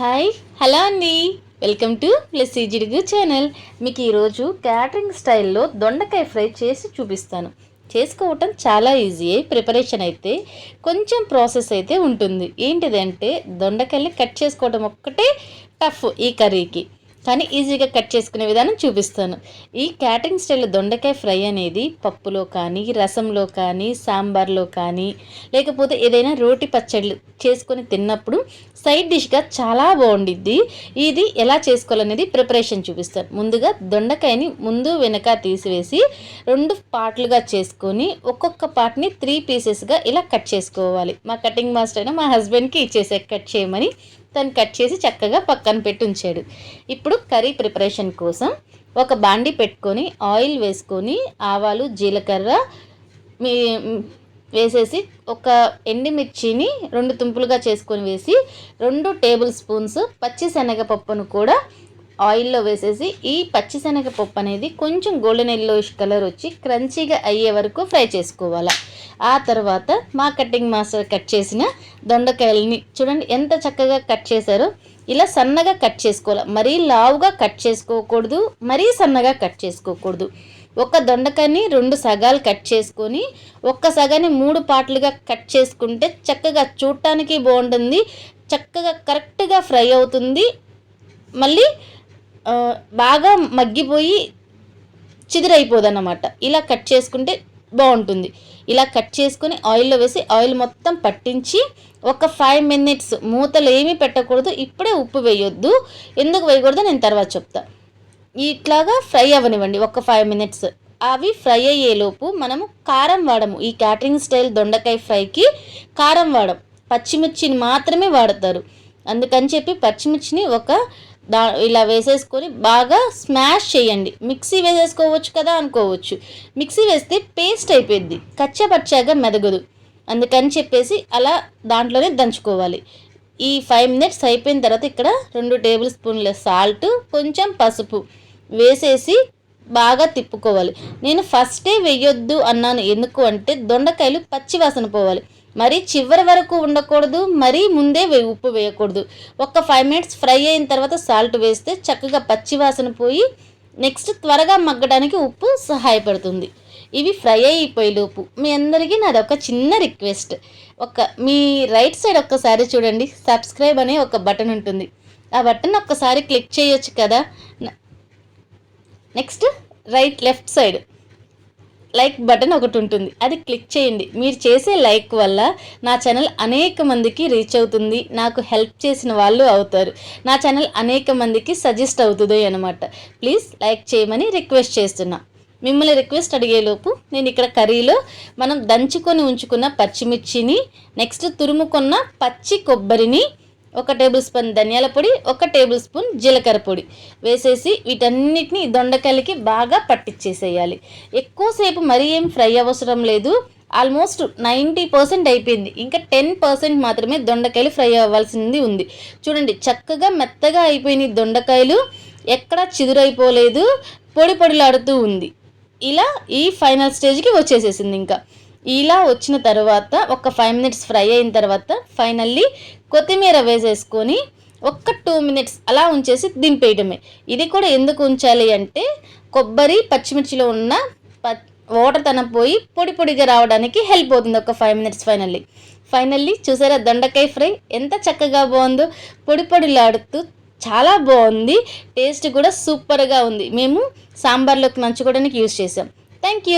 Hi hello అండి. Welcome to plus జిడుగు channel. మీకు ఈరోజు క్యాటరింగ్ స్టైల్లో దొండకాయ ఫ్రై చేసి చూపిస్తాను. చేసుకోవటం చాలా ఈజీ ప్రిపరేషన్ అయితే కొంచెం ప్రాసెస్ అయితే ఉంటుంది. ఏంటిదంటే దొండకాయల్ని కట్ చేసుకోవడం ఒక్కటే టఫ్ ఈ కర్రీకి. కానీ ఈజీగా కట్ చేసుకునే విధానం చూపిస్తాను. ఈ క్యాటరింగ్ స్టైల్ దొండకాయ ఫ్రై అనేది పప్పులో కానీ రసంలో కానీ సాంబార్లో కానీ లేకపోతే ఏదైనా రోటి పచ్చళ్ళు చేసుకొని తిన్నప్పుడు సైడ్ డిష్గా చాలా బాగుండిద్ది. ఇది ఎలా చేసుకోవాలనేది ప్రిపరేషన్ చూపిస్తాను. ముందుగా దొండకాయని ముందు వెనక తీసివేసి రెండు పార్ట్లుగా చేసుకొని ఒక్కొక్క పార్ట్ని త్రీ పీసెస్గా ఇలా కట్ చేసుకోవాలి. మా కటింగ్ మాస్టర్ అయినా మా హస్బెండ్కి ఇచ్చేసే కట్ చేయమని తను కట్ చేసి చక్కగా పక్కన పెట్టి ఉంచాడు. ఇప్పుడు కర్రీ ప్రిపరేషన్ కోసం ఒక బాండి పెట్టుకొని ఆయిల్ వేసుకొని ఆవాలు జీలకర్ర మీ వేసేసి ఒక ఎండిమిర్చిని రెండు తుంపులుగా చేసుకొని వేసి రెండు టేబుల్ స్పూన్స్ పచ్చి శనగపప్పును కూడా ఆయిల్లో వేసేసి ఈ పచ్చిశనగపప్పు అనేది కొంచెం గోల్డెన్ ఎల్లోయిష్ కలర్ వచ్చి క్రంచీగా అయ్యే వరకు ఫ్రై చేసుకోవాలి. ఆ తర్వాత మా కటింగ్ మాస్టర్ కట్ చేసిన దొండకాయలని చూడండి ఎంత చక్కగా కట్ చేశారో. ఇలా సన్నగా కట్ చేసుకోవాలి. మరీ లావుగా కట్ చేసుకోకూడదు మరీ సన్నగా కట్ చేసుకోకూడదు. ఒక దొండకాయని రెండు సగాలు కట్ చేసుకొని ఒక్క సగాన్ని మూడు పార్ట్లుగా కట్ చేసుకుంటే చక్కగా చూడటానికి బాగుంటుంది చక్కగా కరెక్ట్గా ఫ్రై అవుతుంది. మళ్ళీ బాగా మగ్గిపోయి చిదిరైపోదన్నమాట. ఇలా కట్ చేసుకుంటే బాగుంటుంది. ఇలా కట్ చేసుకుని ఆయిల్లో వేసి ఆయిల్ మొత్తం పట్టించి ఒక ఫైవ్ మినిట్స్ మూతలు ఏమీ పెట్టకూడదు. ఇప్పుడే ఉప్పు వేయొద్దు. ఎందుకు వేయకూడదు నేను తర్వాత చెప్తా. ఇట్లాగా ఫ్రై అవ్వనివ్వండి ఒక ఫైవ్ మినిట్స్. అవి ఫ్రై అయ్యేలోపు మనము కారం వాడము. ఈ క్యాటరింగ్ స్టైల్ దొండకాయ ఫ్రైకి కారం వాడం. పచ్చిమిర్చిని మాత్రమే వాడతారు. అందుకని చెప్పి పచ్చిమిర్చిని ఒక దా ఇలా వేసేసుకొని బాగా స్మాష్ చేయండి. మిక్సీ వేసేసుకోవచ్చు కదా అనుకోవచ్చు. మిక్సీ వేస్తే పేస్ట్ అయిపోయింది. కచ్చపచ్చాగా మెదగదు. అందుకని చెప్పేసి అలా దాంట్లోనే దంచుకోవాలి. ఈ ఫైవ్ మినిట్స్ అయిపోయిన తర్వాత ఇక్కడ రెండు టేబుల్ స్పూన్ల సాల్ట్ కొంచెం పసుపు వేసేసి బాగా తిప్పుకోవాలి. నేను ఫస్టే వేయొద్దు అన్నాను. ఎందుకు అంటే దొండకాయలు పచ్చి వాసన పోవాలి. మరీ చివరి వరకు ఉండకూడదు మరీ ముందే ఉప్పు వేయకూడదు. ఒక ఫైవ్ మినిట్స్ ఫ్రై అయిన తర్వాత సాల్ట్ వేస్తే చక్కగా పచ్చివాసన పోయి నెక్స్ట్ త్వరగా మగ్గడానికి ఉప్పు సహాయపడుతుంది. ఇవి ఫ్రై అయిపోయేలోపు మీ అందరికీ నాది ఒక చిన్న రిక్వెస్ట్ ఒక మీ రైట్ సైడ్ ఒక్కసారి చూడండి. సబ్స్క్రైబ్ అనే ఒక బటన్ ఉంటుంది. ఆ బటన్ ఒక్కసారి క్లిక్ చేయొచ్చు కదా. Next right left side like button ఒకటి ఉంటుంది. అది క్లిక్ చేయండి. మీరు చేసే లైక్ వల్ల నా ఛానల్ అనేక మందికి రీచ్ అవుతుంది. నాకు హెల్ప్ చేసిన వాళ్ళు అవుతారు. నా ఛానల్ అనేక మందికి సజెస్ట్ అవుతుంది అనమాట ప్లీజ్ లైక్ చేయమని రిక్వెస్ట్ చేస్తున్నా. మిమ్మల్ని రిక్వెస్ట్ అడిగేలోపు నేను ఇక్కడ కర్రీలో మనం దంచుకొని ఉంచుకున్న పచ్చిమిర్చిని నెక్స్ట్ తురుముకున్న పచ్చి కొబ్బరిని ఒక టేబుల్ స్పూన్ ధనియాల పొడి ఒక టేబుల్ స్పూన్ జీలకర్ర పొడి. వేసేసి వీటన్నిటిని దొండకాయలకి బాగా పట్టించేసేయాలి ఎక్కువసేపు మరీ ఏం ఫ్రై అవసరం లేదు. ఆల్మోస్ట్ నైంటీ పర్సెంట్ అయిపోయింది. ఇంకా టెన్ పర్సెంట్ మాత్రమే దొండకాయలు ఫ్రై అవ్వాల్సింది ఉంది. చూడండి చక్కగా మెత్తగా అయిపోయిన దొండకాయలు. ఎక్కడా చిదురైపోలేదు. పొడి పొడిలాడుతూ ఉంది. ఇలా ఈ ఫైనల్ స్టేజ్కి వచ్చేసేసింది ఇంకా. ఇలా వచ్చిన తర్వాత ఒక ఫైవ్ మినిట్స్ ఫ్రై అయిన తర్వాత ఫైనల్లీ కొత్తిమీర వేసేసుకొని ఒక్క టూ మినిట్స్ అలా ఉంచేసి దింపేయడమే. ఇది కూడా ఎందుకు ఉంచాలి అంటే కొబ్బరి పచ్చిమిర్చిలో ఉన్న ప వాటర్ తన పోయి పొడి పొడిగా రావడానికి హెల్ప్ అవుతుంది ఒక ఫైవ్ మినిట్స్ ఫైనల్లీ ఫైనల్లీ చూసారా దొండకాయ ఫ్రై ఎంత చక్కగా బాగుందో. పొడి పొడిలాడుతూ చాలా బాగుంది. టేస్ట్ కూడా సూపర్గా ఉంది. మేము సాంబార్లోకి నంచుకోవడానికి యూస్ చేసాం థ్యాంక్ యూ